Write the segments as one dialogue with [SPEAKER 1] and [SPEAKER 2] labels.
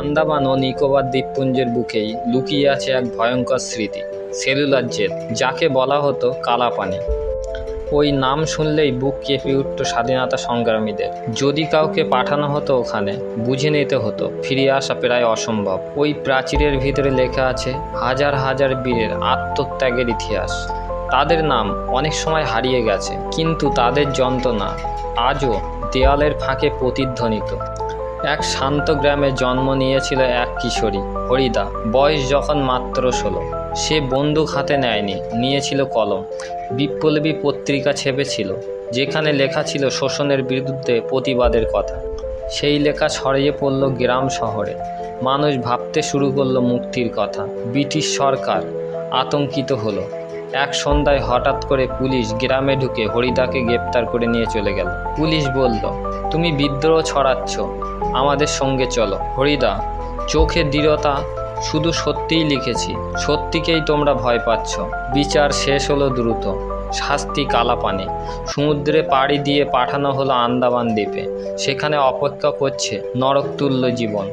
[SPEAKER 1] আন্দামান ও নিকোবর দ্বীপপুঞ্জের বুকেই লুকিয়ে আছে এক ভয়ঙ্কর স্মৃতি, সেলুলার জেল, যাকে বলা হতো কালাপানি। ওই নাম শুনলেই বুক কেঁপে উঠত স্বাধীনতা সংগ্রামীদের। যদি কাউকে পাঠানো হতো ওখানে, বুঝে নিতে হতো ফিরে আসা প্রায় অসম্ভব। ওই প্রাচীরের ভিতরে লেখা আছে, হাজার হাজার বীরের আত্মত্যাগের ইতিহাস। তাদের নাম অনেক সময় হারিয়ে গেছে, কিন্তু তাদের যন্ত্রণা আজও দেয়ালের ফাঁকে প্রতিধ্বনিত। এক শান্ত গ্রামে জন্ম নিয়েছিল এক কিশোরী, হরিদা। বয়স যখন মাত্র ষোলো। সে বন্দুক হাতে নেয়নি, নিয়েছিল কলম। বিপ্লবী পত্রিকা ছেপেছিল, যেখানে লেখা ছিল শোষণের বিরুদ্ধে প্রতিবাদের কথা। সেই লেখা ছড়িয়ে পড়ল গ্রাম শহরে। মানুষ ভাবতে শুরু করল মুক্তির কথা। ব্রিটিশ সরকার আতঙ্কিত হলো। এক সন্ধ্যায় হঠাৎ করে পুলিশ গ্রামে ঢুকে হরিদাকে গ্রেপ্তার করে নিয়ে চলে গেল। পুলিশ বলল, তুমি বিদ্রোহ ছড়াচ্ছ। আমাদের সঙ্গে চলো। হরিদা, চোখে দৃঢ়তা, শুধু সত্যিই লিখেছি। সত্যিকেই তোমরা ভয় পাচ্ছ। বিচার শেষ হলো দ্রুত। শাস্তি কালাপানি। সমুদ্রে পাড়ি দিয়ে পাঠানো হলো আন্দামান দ্বীপে। সেখানে অপেক্ষা করছে নরকতুল্য জীবন।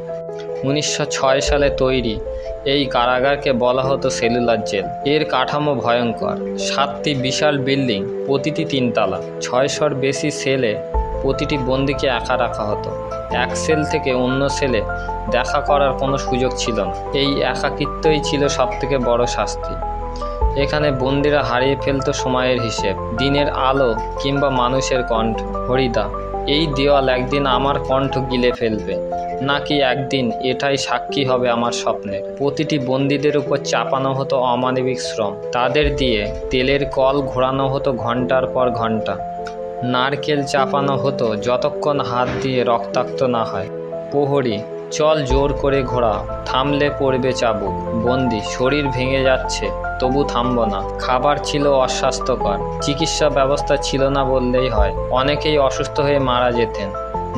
[SPEAKER 1] উনিশশো ছয় সালে তৈরি। এই কারাগারকে বলা হতো সেলুলার জেল। এর কাঠামো ভয়ঙ্কর। সাতটি বিশাল বিল্ডিং, প্রতিটি তিনতলা। ছয়শোর বেশি সেলে প্রতিটি বন্দিকে একা রাখা হতো। এক সেল থেকে অন্য সেলে দেখা করার কোনো সুযোগ ছিল না। এই একাকিত্বই ছিল সবথেকে বড় শাস্তি। এখানে বন্দিরা হারিয়ে ফেলতো সময়ের হিসেব, দিনের আলো কিংবা মানুষের কণ্ঠ। হরিদা, এই দেওয়াল একদিন আমার কণ্ঠ গিলে ফেলবে। নাকি একদিন এটাই সাক্ষী হবে আমার স্বপ্নের? প্রতিটি বন্দীদের উপর চাপানো হতো অমানবিক শ্রম। তাদের দিয়ে তেলের কল ঘোরানো হতো ঘণ্টার পর ঘণ্টা নারকেল চাপানো হতো যতক্ষণ হাত দিয়ে রক্তাক্ত না হয়। প্রহরী, চল জোর করে ঘোরা থামলে পড়বে চাবুক। বন্দি, শরীর ভেঙে যাচ্ছে, তবু থামব না। খাবার ছিল অস্বাস্থ্যকর, চিকিৎসা ব্যবস্থা ছিল না বললেই হয়। অনেকেই অসুস্থ হয়ে মারা যেতেন।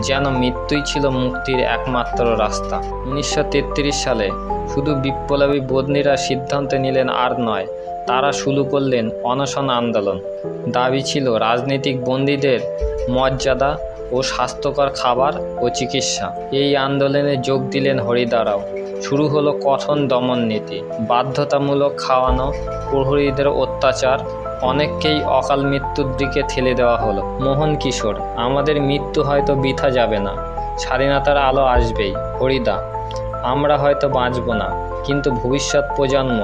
[SPEAKER 1] যেন মৃত্যুই ছিল মুক্তির একমাত্র রাস্তা। উনিশশো তেত্রিশ সালে শুধু বিপ্লবী বদনিরা সিদ্ধান্ত নিলেন আর নয় তারা শুরু করলেন অনশন আন্দোলন। দাবি ছিল রাজনৈতিক বন্দীদের মর্যাদা ও স্বাস্থ্যকর খাবার ও চিকিৎসা। এই আন্দোলনে যোগ দিলেন হরিদারাও। শুরু হলো কঠোর দমন নীতি। বাধ্যতামূলক খাওয়ানো, প্রহরীদের অত্যাচার, অনেককেই অকাল মৃত্যুর দিকে ঠেলে দেওয়া হলো। মোহন কিশোর, আমাদের মৃত্যু হয়তো বৃথা যাবে না। স্বাধীনতার আলো আসবেই। হরিদা, আমরা হয়তো বাঁচব না। কিন্তু ভবিষ্যৎ প্রজন্ম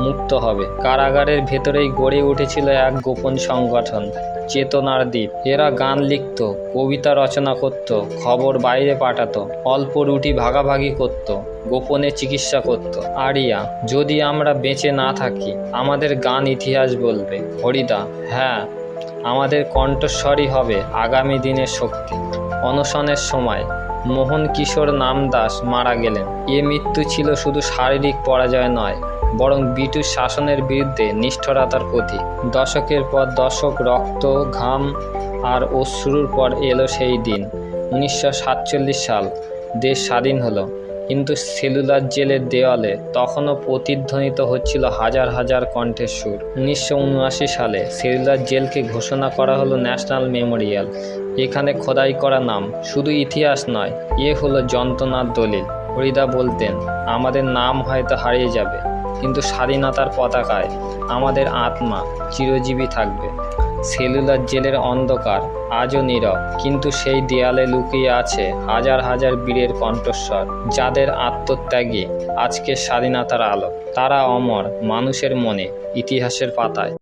[SPEAKER 1] মুক্ত হবে। কারাগারের ভেতরেই গড়ে উঠেছিল এক গোপন সংগঠন, চেতনার দ্বীপ। এরা গান লিখত, কবিতা রচনা করত, খবর বাইরে পাঠাতো, অল্প রুটি ভাগাভাগি করত, গোপনে চিকিৎসা করত। আরিয়া, যদি আমরা বেঁচে না থাকি, আমাদের গান ইতিহাস বলবে। হরিদা হ্যাঁ আমাদের কণ্ঠস্বরই হবে আগামী দিনের শক্তি। অনশনের সময় মোহন কিশোর নামদাস মারা গেলেন। এ মৃত্যু ছিল শুধু শারীরিক পরাজয় নয়, বরং ব্রিটিশ শাসনের বিরুদ্ধে নিষ্ঠুরতার প্রতি দশকের পর দশক রক্ত, ঘাম আর অশ্রুর পর এলো সেই দিন, উনিশশো সাতচল্লিশ সাল। দেশ স্বাধীন হলো। কিন্তু সেলুলার জেলের দেওয়ালে তখনও প্রতিধ্বনিত হচ্ছিল হাজার হাজার কণ্ঠের সুর। উনিশশো উনআশি সালে সেলুলার জেলকে ঘোষণা করা হলো ন্যাশনাল মেমোরিয়াল। এখানে খোদাই করা নাম, শুধু ইতিহাস নয়, এ হলো যন্ত্রণার দলিল। হরিদা বলতেন, আমাদের নাম হয়তো হারিয়ে যাবে, কিন্তু স্বাধীনতার পতাকায় আমাদের আত্মা চিরজীবী থাকবে। সেলুলার জেলের অন্ধকার, আজও নীরব। কিন্তু সেই দেয়ালে লুকিয়ে আছে হাজার হাজার বীরের কণ্ঠস্বর, যাদের আত্মত্যাগে, আজকের স্বাধীনতার আলো তারা অমর, মানুষের মনে, ইতিহাসের পাতায়।